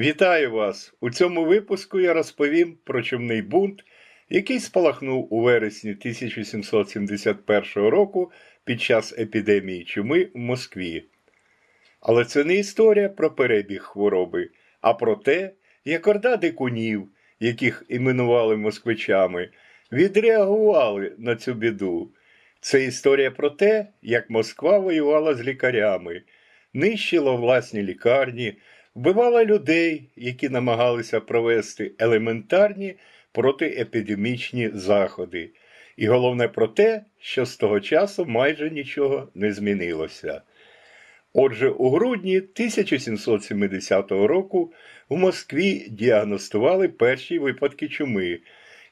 Вітаю вас! У цьому випуску я розповім про чумний бунт, який спалахнув у вересні 1771 року під час епідемії чуми в Москві. Але це не історія про перебіг хвороби, а про те, як орда дикунів, яких іменували москвичами, відреагували на цю біду. Це історія про те, як Москва воювала з лікарями, нищила власні лікарні, вбивала людей, які намагалися провести елементарні протиепідемічні заходи. І головне про те, що з того часу майже нічого не змінилося. Отже, у грудні 1770 року в Москві діагностували перші випадки чуми,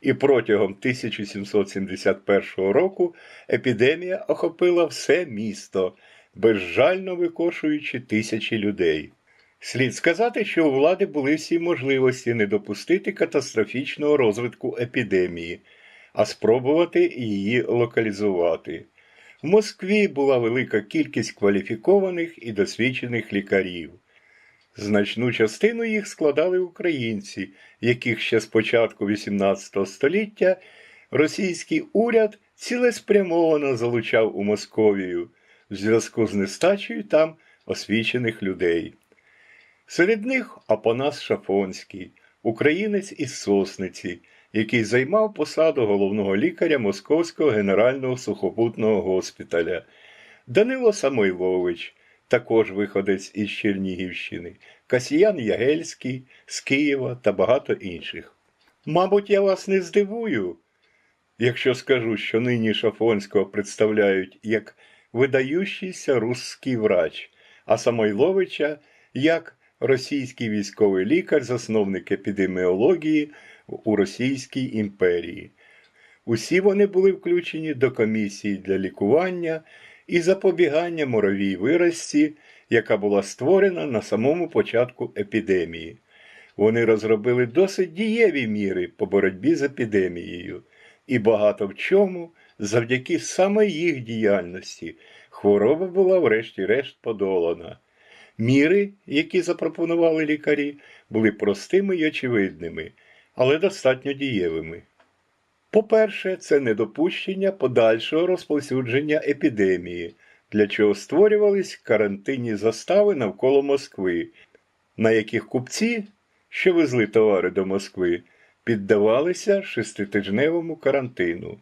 і протягом 1771 року епідемія охопила все місто, безжально викошуючи тисячі людей. Слід сказати, що у влади були всі можливості не допустити катастрофічного розвитку епідемії, а спробувати її локалізувати. В Москві була велика кількість кваліфікованих і досвідчених лікарів. Значну частину їх складали українці, яких ще з початку XVIII століття російський уряд цілеспрямовано залучав у Московію в зв'язку з нестачею там освічених людей. Серед них Апанас Шафонський, українець із Сосниці, який займав посаду головного лікаря Московського генерального сухопутного госпіталя, Данило Самойлович, також виходець із Чернігівщини, Касіян Ягельський з Києва та багато інших. Мабуть, я вас не здивую, якщо скажу, що нині Шафонського представляють як видающийся русський врач, а Самойловича як російський військовий лікар, засновник епідеміології у Російській імперії. Усі вони були включені до комісії для лікування і запобігання моровій виразці, яка була створена на самому початку епідемії. Вони розробили досить дієві міри по боротьбі з епідемією, і багато в чому, завдяки саме їх діяльності, хвороба була врешті-решт подолана. Міри, які запропонували лікарі, були простими й очевидними, але достатньо дієвими. По-перше, це недопущення подальшого розповсюдження епідемії, для чого створювались карантинні застави навколо Москви, на яких купці, що везли товари до Москви, піддавалися шеститижневому карантину.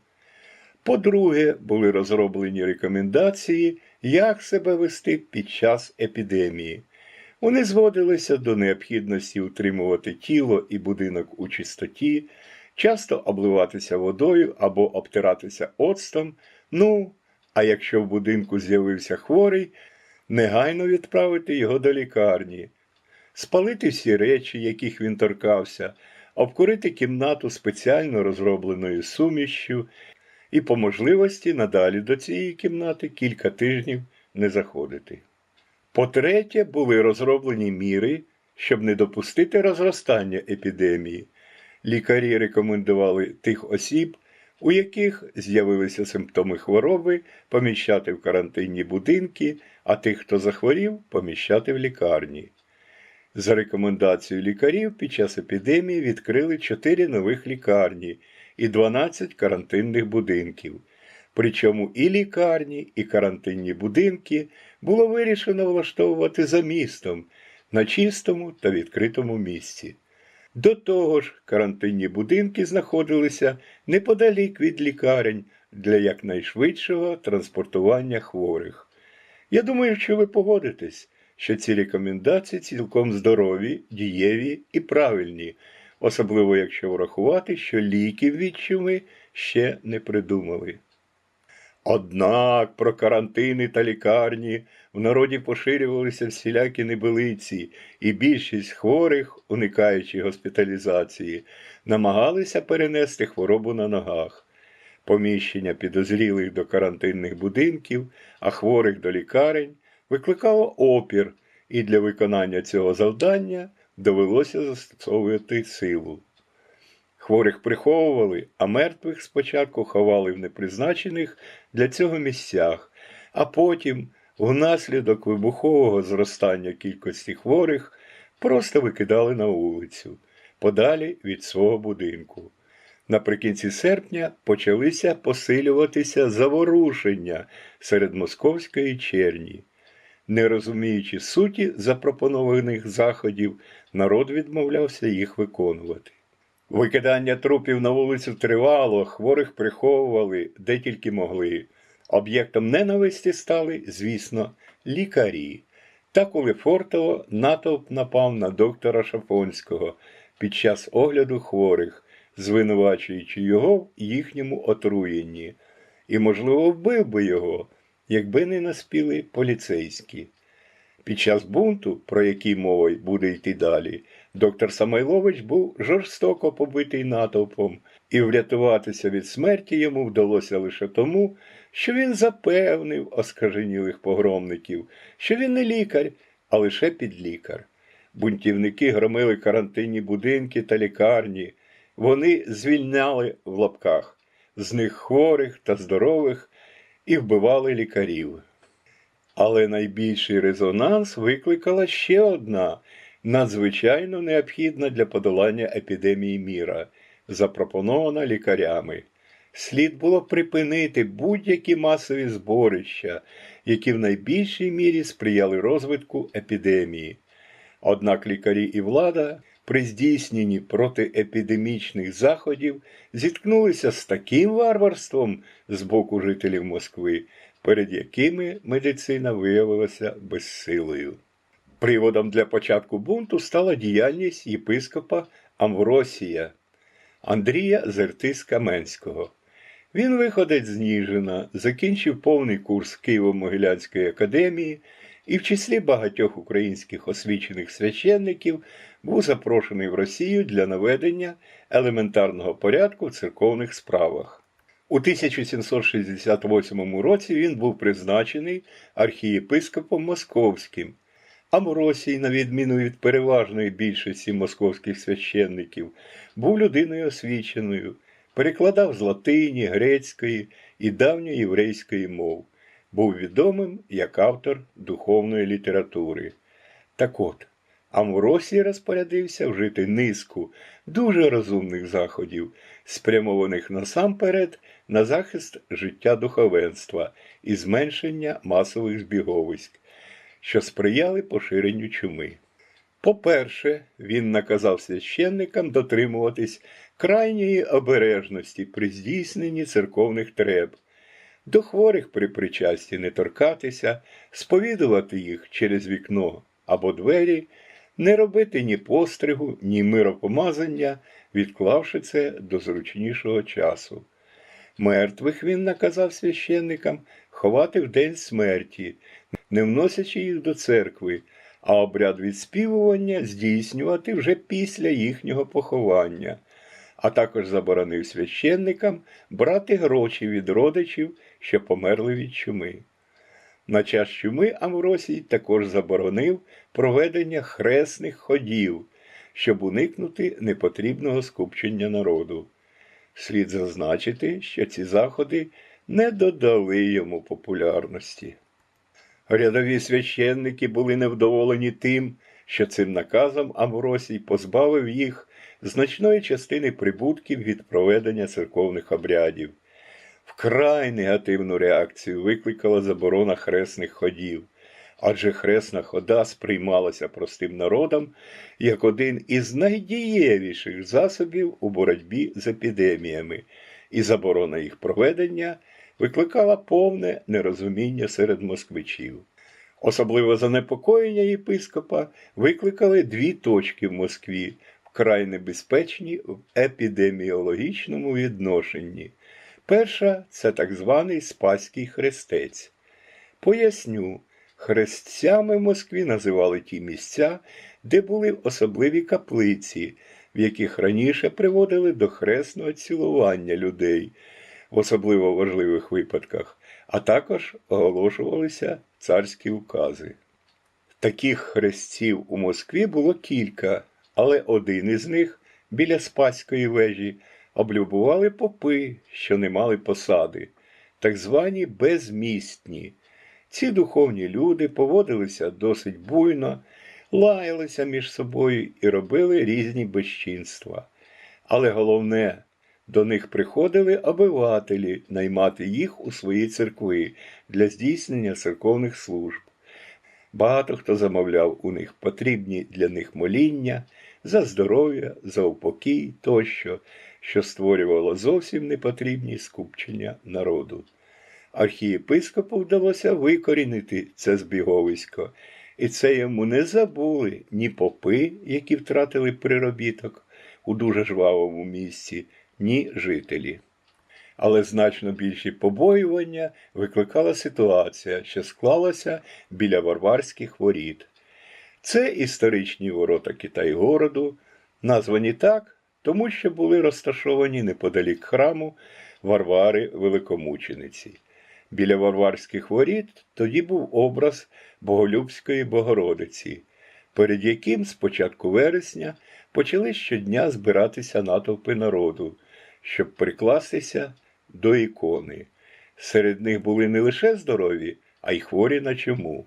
По-друге, були розроблені рекомендації, як себе вести під час епідемії. Вони зводилися до необхідності утримувати тіло і будинок у чистоті, часто обливатися водою або обтиратися оцтом. Ну, а якщо в будинку з'явився хворий, негайно відправити його до лікарні, спалити всі речі, яких він торкався, обкурити кімнату спеціально розробленою сумішшю і по можливості надалі до цієї кімнати кілька тижнів не заходити. По-третє, були розроблені міри, щоб не допустити розростання епідемії. Лікарі рекомендували тих осіб, у яких з'явилися симптоми хвороби, поміщати в карантинні будинки, а тих, хто захворів, поміщати в лікарні. За рекомендацією лікарів під час епідемії відкрили 4 нових лікарні і 12 карантинних будинків. Причому і лікарні, і карантинні будинки було вирішено влаштовувати за містом на чистому та відкритому місці. До того ж, карантинні будинки знаходилися неподалік від лікарень для якнайшвидшого транспортування хворих. Я думаю, що ви погодитесь, що ці рекомендації цілком здорові, дієві і правильні, особливо якщо врахувати, що ліків від чуми ще не придумали. Однак про карантини та лікарні в народі поширювалися всілякі небилиці, і більшість хворих, уникаючи госпіталізації, намагалися перенести хворобу на ногах. Поміщення підозрілих до карантинних будинків, а хворих до лікарень викликало опір, і для виконання цього завдання довелося застосовувати силу. Хворих приховували, а мертвих спочатку ховали в непризначених для цього місцях, а потім, внаслідок вибухового зростання кількості хворих, просто викидали на вулицю, подалі від свого будинку. Наприкінці серпня почалися посилюватися заворушення серед московської черні. Не розуміючи суті запропонованих заходів, народ відмовлявся їх виконувати. Викидання трупів на вулицю тривало, хворих приховували де тільки могли. Об'єктом ненависті стали, звісно, лікарі. Так у Лефортово натовп напав на доктора Шафонського під час огляду хворих, звинувачуючи його в їхньому отруєнні, і, можливо, вбив би його, якби не наспіли поліцейські. Під час бунту, про який мова буде йти далі, доктор Самойлович був жорстоко побитий натовпом, і врятуватися від смерті йому вдалося лише тому, що він запевнив оскаженілих погромників, що він не лікар, а лише підлікар. Бунтівники громили карантинні будинки та лікарні. Вони звільняли в лапках з них хворих та здорових і вбивали лікарів. Але найбільший резонанс викликала ще одна, надзвичайно необхідна для подолання епідемії міра, запропонована лікарями. Слід було припинити будь-які масові зборища, які в найбільшій мірі сприяли розвитку епідемії. Однак лікарі і влада при здійсненні протиепідемічних заходів зіткнулися з таким варварством з боку жителів Москви, перед якими медицина виявилася безсилою. Приводом для початку бунту стала діяльність єпископа Амвросія Андрія Зертис-Каменського. Він виходить з Ніжина, закінчив повний курс Києво-Могилянської академії і в числі багатьох українських освічених священників був запрошений в Росію для наведення елементарного порядку в церковних справах. У 1768 році він був призначений архієпископом Московським. Аморосій, на відміну від переважної більшості московських священників, був людиною освіченою, перекладав з латині, грецької і давньої єврейської мов, був відомим як автор духовної літератури. Так от, Амвросій розпорядився вжити низку дуже розумних заходів, спрямованих насамперед на захист життя духовенства і зменшення масових збіговиськ, що сприяли поширенню чуми. По-перше, він наказав священникам дотримуватись крайньої обережності при здійсненні церковних треб, до хворих при причасті не торкатися, сповідувати їх через вікно або двері, не робити ні постригу, ні миропомазання, відклавши це до зручнішого часу. Мертвих він наказав священникам ховати в день смерті, не вносячи їх до церкви, а обряд відспівування здійснювати вже після їхнього поховання, а також заборонив священникам брати гроші від родичів, що померли від чуми. На час чуми Амвросій також заборонив проведення хресних ходів, щоб уникнути непотрібного скупчення народу. Слід зазначити, що ці заходи не додали йому популярності. Рядові священники були невдоволені тим, що цим наказом Амвросій позбавив їх значної частини прибутків від проведення церковних обрядів. Вкрай негативну реакцію викликала заборона хресних ходів, адже хресна хода сприймалася простим народом як один із найдієвіших засобів у боротьбі з епідеміями, і заборона їх проведення викликала повне нерозуміння серед москвичів. Особливо занепокоєння єпископа викликали дві точки в Москві, вкрай небезпечні в епідеміологічному відношенні. Перша це так званий Спаський хрестець. Поясню, хрестцями в Москві називали ті місця, де були особливі каплиці, в яких раніше приводили до хресного цілування людей в особливо важливих випадках, а також оголошувалися царські укази. Таких хрестців у Москві було кілька, але один із них біля Спаської вежі облюбували попи, що не мали посади, так звані безмістні. Ці духовні люди поводилися досить буйно, лаялися між собою і робили різні безчинства. Але головне, до них приходили обивателі наймати їх у свої церкви для здійснення церковних служб. Багато хто замовляв у них потрібні для них моління за здоров'я, за упокій тощо, що створювало зовсім непотрібні скупчення народу. Архієпископу вдалося викорінити це збіговисько, і це йому не забули ні попи, які втратили приробіток у дуже жвавому місці, ні жителі. Але значно більші побоювання викликала ситуація, що склалася біля варварських воріт. Це історичні ворота Китай-городу, названі так, тому що були розташовані неподалік храму Варвари Великомучениці. Біля Варварських воріт тоді був образ Боголюбської Богородиці, перед яким з початку вересня почали щодня збиратися натовпи народу, щоб прикластися до ікони. Серед них були не лише здорові, а й хворі на чому.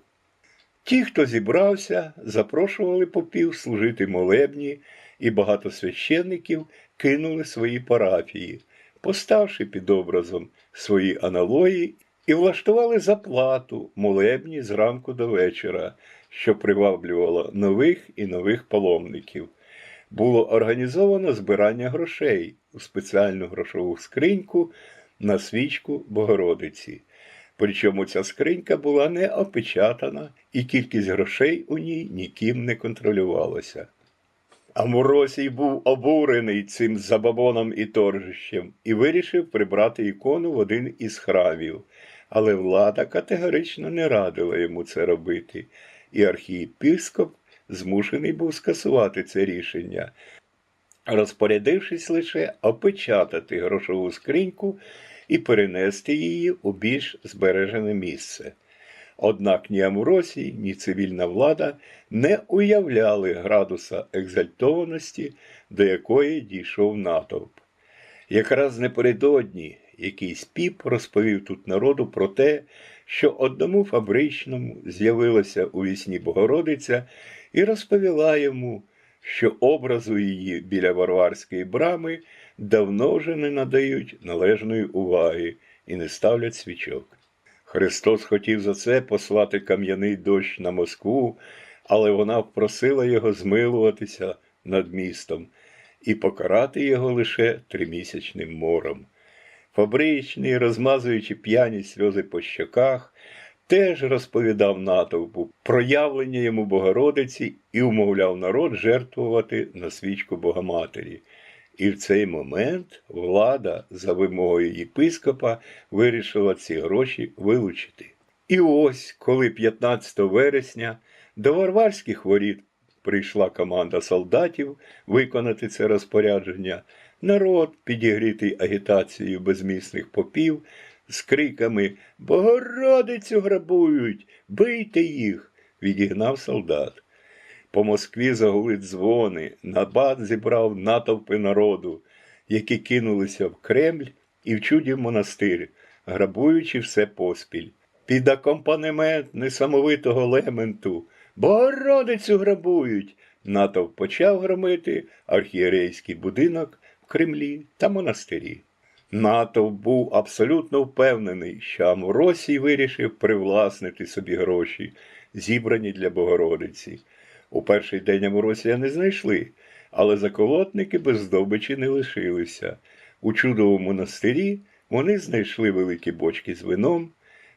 Ті, хто зібрався, запрошували попів служити молебні, і багато священників кинули свої парафії, поставши під образом свої аналогії і влаштували заплату молебні зранку до вечора, що приваблювало нових і нових паломників. Було організовано збирання грошей у спеціальну грошову скриньку на свічку Богородиці. Причому ця скринька була не опечатана, і кількість грошей у ній ніким не контролювалася. Амуросій був обурений цим забабоном і торжищем і вирішив прибрати ікону в один із храмів, але влада категорично не радила йому це робити, і архієпископ змушений був скасувати це рішення, розпорядившись лише опечатати грошову скриньку і перенести її у більш збережене місце. Однак ні Амуросій, ні цивільна влада не уявляли градуса екзальтованості, до якої дійшов натовп. Якраз напередодні якийсь піп розповів тут народу про те, що одному фабричному з'явилася у вісні Богородиця і розповіла йому, що образу її біля варварської брами давно вже не надають належної уваги і не ставлять свічок. Христос хотів за це послати кам'яний дощ на Москву, але вона просила його змилуватися над містом і покарати його лише тримісячним мором. Фабричний, розмазуючи п'яні сльози по щоках, теж розповідав натовпу про явлення йому Богородиці і умовляв народ жертвувати на свічку Богоматері. І в цей момент влада за вимогою єпископа вирішила ці гроші вилучити. І ось, коли 15 вересня до Варварських воріт прийшла команда солдатів виконати це розпорядження, народ, підігрітий агітацією безмісних попів, з криками Богородицю грабують, бийте їх, відігнав солдат. По Москві загули дзвони, набат зібрав натовпи народу, які кинулися в Кремль і в чудів монастир, грабуючи все поспіль. Під акомпанемент несамовитого лементу Богородицю грабують. Натовп почав громити архієрейський будинок в Кремлі та монастирі. Натовп був абсолютно впевнений, що Амуросій вирішив привласнити собі гроші, зібрані для Богородиці. У перший день Амуросія не знайшли, але заколотники без здобичі не лишилися. У чудовому монастирі вони знайшли великі бочки з вином,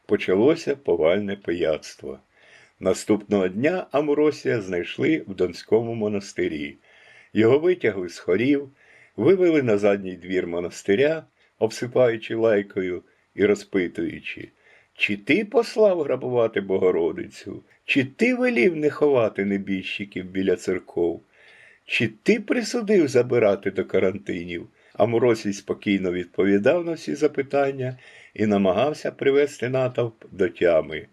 почалося повальне пияцтво. Наступного дня Амуросія знайшли в Донському монастирі. Його витягли з хорів, вивели на задній двір монастиря, обсипаючи лайкою і розпитуючи, чи ти послав грабувати Богородицю, чи ти велів не ховати небіжчиків біля церков, чи ти присудив забирати до карантинів? Амуросій спокійно відповідав на всі запитання і намагався привести натовп до тями.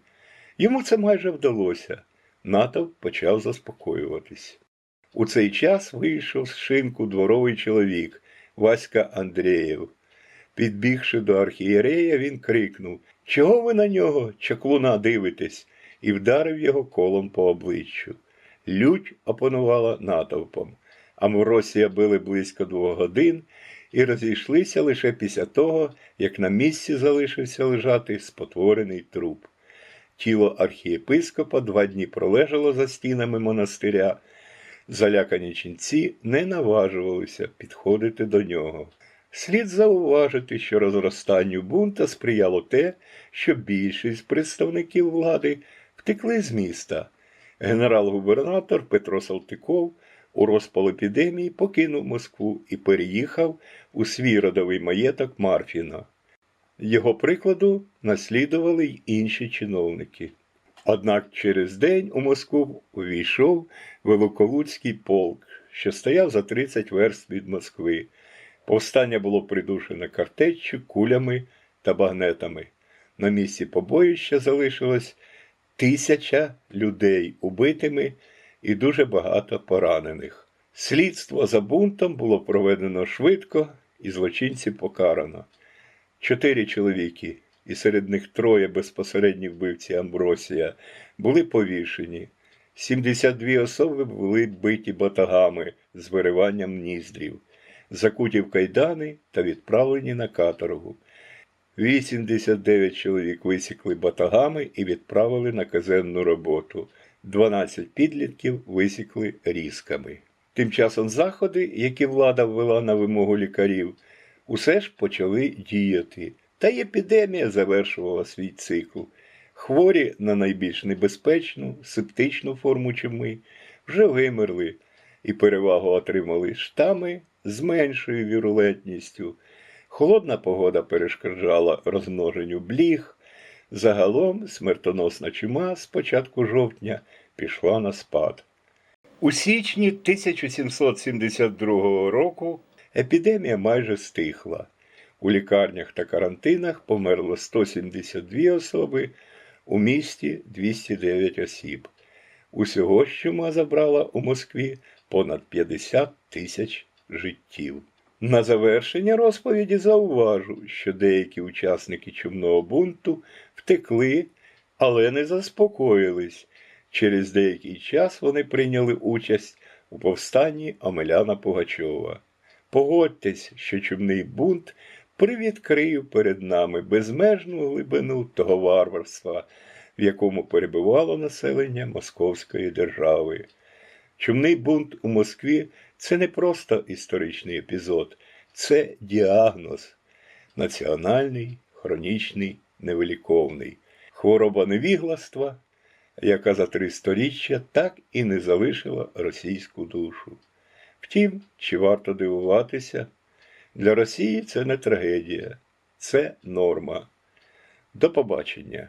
Йому це майже вдалося. Натовп почав заспокоюватись. У цей час вийшов з шинку дворовий чоловік Васька Андрієв. Підбігши до архієрея, він крикнув Чого ви на нього, чаклуна, дивитесь? і вдарив його колом по обличчю. Лють опанувала натовпом. Амвросія били близько двох годин і розійшлися лише після того, як на місці залишився лежати спотворений труп. Тіло архієпископа два дні пролежало за стінами монастиря. Залякані ченці не наважувалися підходити до нього. Слід зауважити, що розростанню бунта сприяло те, що більшість представників влади втекли з міста. Генерал-губернатор Петро Салтиков у розпал епідемії покинув Москву і переїхав у свій родовий маєток Марфіна. Його прикладу наслідували й інші чиновники. Однак через день у Москву увійшов Великолуцький полк, що стояв за 30 верст від Москви. Повстання було придушене картеччю, кулями та багнетами. На місці побоїща залишилось тисяча людей убитими і дуже багато поранених. Слідство за бунтом було проведено швидко і злочинців покарано. Чотири чоловіки, і серед них троє безпосередні вбивці Амбросія, були повішені. 72 особи були биті батагами з вириванням ніздрів, закуті в кайдани та відправлені на каторгу. 89 чоловік висікли батагами і відправили на казенну роботу. 12 підлітків висікли різками. Тим часом заходи, які влада ввела на вимогу лікарів, усе ж почали діяти. Та й епідемія завершувала свій цикл. Хворі на найбільш небезпечну, септичну форму чуми вже вимерли і перевагу отримали штами з меншою вірулентністю. Холодна погода перешкоджала розмноженню бліг. Загалом смертоносна чума з початку жовтня пішла на спад. У січні 1772 року епідемія майже стихла. У лікарнях та карантинах померло 172 особи, у місті 209 осіб. Усього чума забрала у Москві понад 50 тисяч життів. На завершення розповіді зауважу, що деякі учасники чумного бунту втекли, але не заспокоїлись. Через деякий час вони прийняли участь у повстанні Омеляна Пугачова. Погодьтесь, що чумний бунт привідкрив перед нами безмежну глибину того варварства, в якому перебувало населення Московської держави. Чумний бунт у Москві це не просто історичний епізод, це діагноз національний, хронічний, невиліковний, хвороба невігластва, яка за три сторіччя так і не залишила російську душу. Втім, чи варто дивуватися? Для Росії це не трагедія, це норма. До побачення.